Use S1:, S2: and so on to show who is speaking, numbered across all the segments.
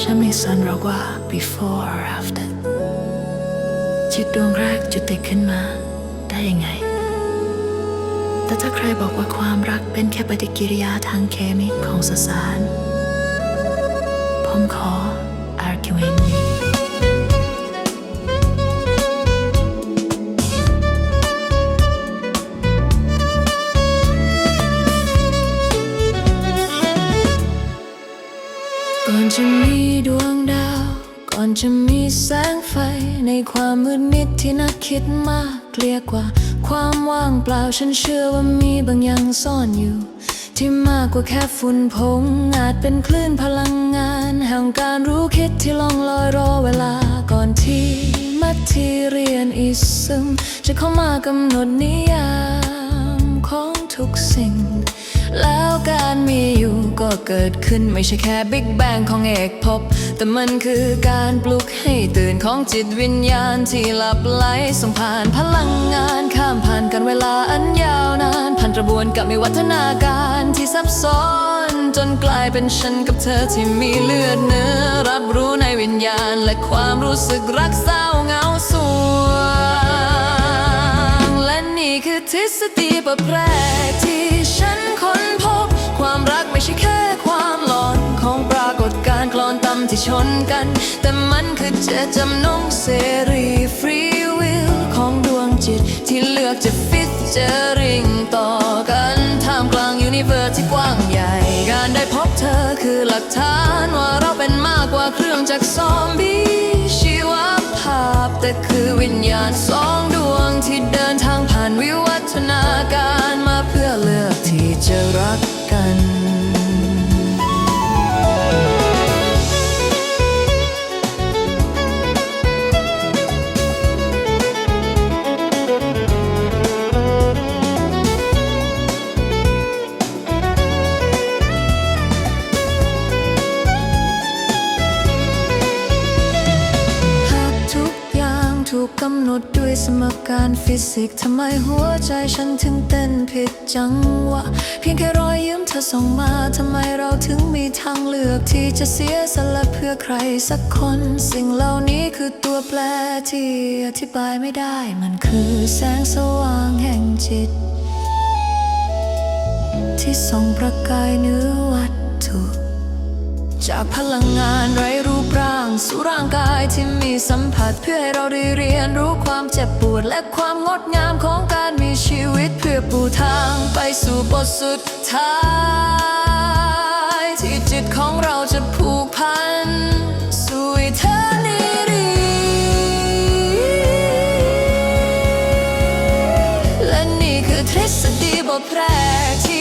S1: ฉันไม่สนหรอกว่า before or after จิตดวงแรกจะติดขึ้นมา ได้ยังไง แต่ถ้าใครบอกว่าความรักเป็นแค่ปฏิกิริยาทางเคมีของสสาร ผมขอ อนจะมีดวงดาว ก่อนจะมีแสงไฟ ในความมืดมิดที่น่าคิดมากเกลียกว่า ความว่างเปล่าฉันเชื่อว่ามีบางอย่างซ่อนอยู่ ที่มากกว่าแค่ฝุ่นผงอาจเป็นคลื่นพลังงานแห่งการรู้คิดที่ล่องลอยรอเวลาก่อนที่มัธยเรียนอิซึมจะเข้ามากำหนดนิยามของทุกสิ่ง การมีอยู่ก็เกิดขึ้นไม่ใช่แค่บิ๊กแบงของเอกภพแต่มันคือการปลุกให้ตื่นของจิตวิญญาณที่หลับไหลส่งผ่านพลังงานข้ามผ่านกันเวลาอันยาวนาน ผ่านกระบวนกับมีวัฒนาการที่ซับซ้อน จนกลายเป็นฉันกับเธอที่มีเลือดเนื้อ รับรู้ในวิญญาณ และความรู้สึกรักเศร้าเหงาสวงและนี่คือทฤษฎีบทแรที่ฉัน ชนกัน แต่มันคือเจตจำนงเสรีฟรีวิลของดวงจิต ที่เลือกจะฟิตเจอริงต่อกันท่ามกลางยูนิเวอร์สที่กว้างใหญ่ การได้พบเธอคือหลักฐานว่าเราเป็นมากกว่าเครื่องจักรซอมบี้ชีวภาพแต่คือวิญญาณสอ ด้วยสมการฟิสิกส์ทำไมหัวใจฉันถึงเต้นผิดจังหวะ เพียงแค่รอยยิ้มเธอส่งมา ทำไมเราถึงมีทางเลือกที่จะเสียสละเพื่อใครสักคน สิ่งเหล่านี้คือตัวแปรที่อธิบายไม่ได้ มันคือแสงสว่างแห่งจิต ที่ส่องประกายเนื้อวัตถุ จากพลังงานไร้รูปร สู่ร่างกายที่มีสัมผัสเพื่อให้เราได้เรียนรู้ความเจ็บปวด และความงดงามของการมีชีวิตเพื่อปูทางไปสู่บทสุดท้าย ที่จิตของเราจะผูกพันสู่อีเทอร์นิตีและนี่คือทฤษฎีบทแรก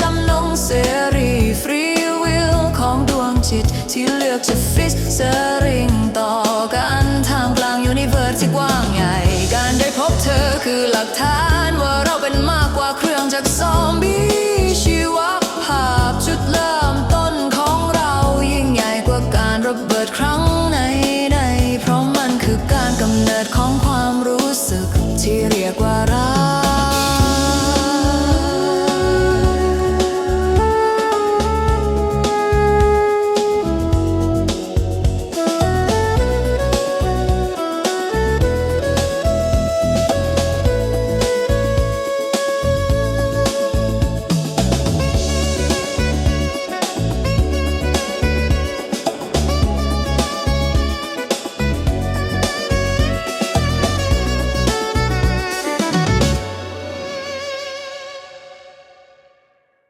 S1: จำนงเสรีฟรีวิลของดวงจิต ที่เลือกจะฟิสเซริงต่อกันท่ามกลางยูนิเวิร์สที่กว้างใหญ่ การได้พบเธอคือหลักฐาน